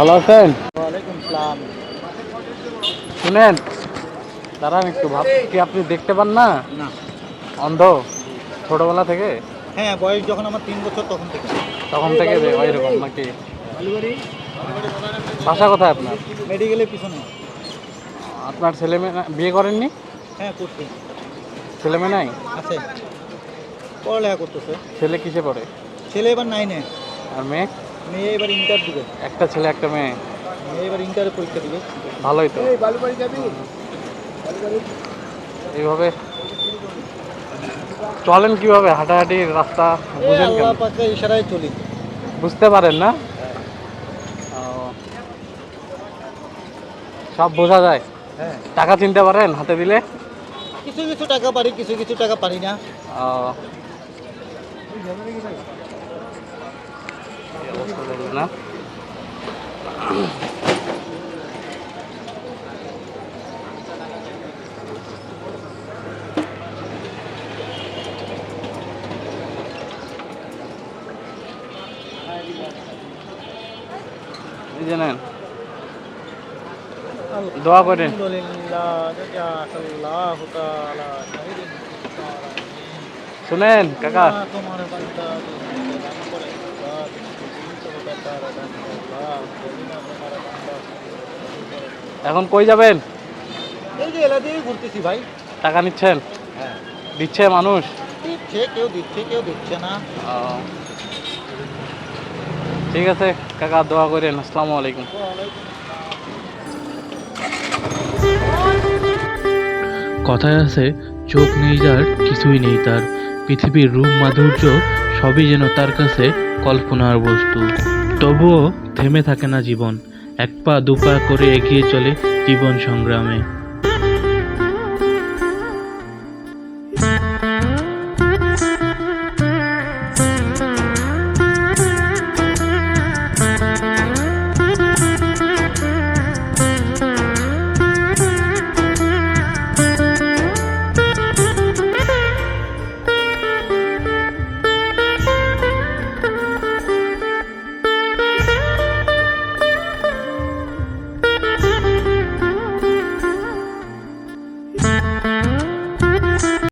ভালো আছেন? শুনেন দাঁড়ান একটু ভাব কি আপনি দেখতে পান না? অন্ধ ছোটবেলা থেকে? হ্যাঁ বয়স যখন আমার তিন বছর তখন থেকে। তখন থেকে এরকম নাকি? বাসা কোথায় আপনার? মেডিকেলের পিছনে। আপনার ছেলে মেয়ে বিয়ে করেননি? হ্যাঁ করছি। ছেলে মেয়ে নাই? আছে। পড়ালেখা করতেছে। ছেলে কিসে পড়ে? ছেলে এবার নাইনে আর মেয়ে? মেয়ে এবার ইন্টার দিবে। একটা ছেলে একটা মেয়ে। মেয়ে এবার ইন্টারে পরীক্ষা দিবে। ভালোই তো। এইভাবে? চলেন কীভাবে? হাঁটাহাঁটি রাস্তা বুঝেন কেন? ইশারায় চলি। বুঝতে পারেন না? সব বোঝা যায়? হ্যাঁ। টাকা চিনতে পারেন হাতে দিলে? কিছু কিছু টাকা পারি কিছু কিছু টাকা পারি না। অবস্থা দেখলে না দোয়া করেন। শুনেন কাকা। এখন কই যাবেন? এই যে এলাকা দিয়ে ঘুরতেছি ভাই। টাকা নিচ্ছেন? হ্যাঁ। দিচ্ছে মানুষ? দিচ্ছে কেউ দিচ্ছে কেউ দিচ্ছে না। ও। ঠিক আছে কাকা দোয়া করেন আসসালামু আলাইকুম। কথায় আছে চোখ নেই যার কিছুই নেই তার। পৃথিবীর রূপ মাধুর্য সবই যেন তার কাছে কল্পনার বস্তু। তবুও থেমে থাকে না জীবন। এক পা দু পা করে এগিয়ে চলে জীবন সংগ্রামে।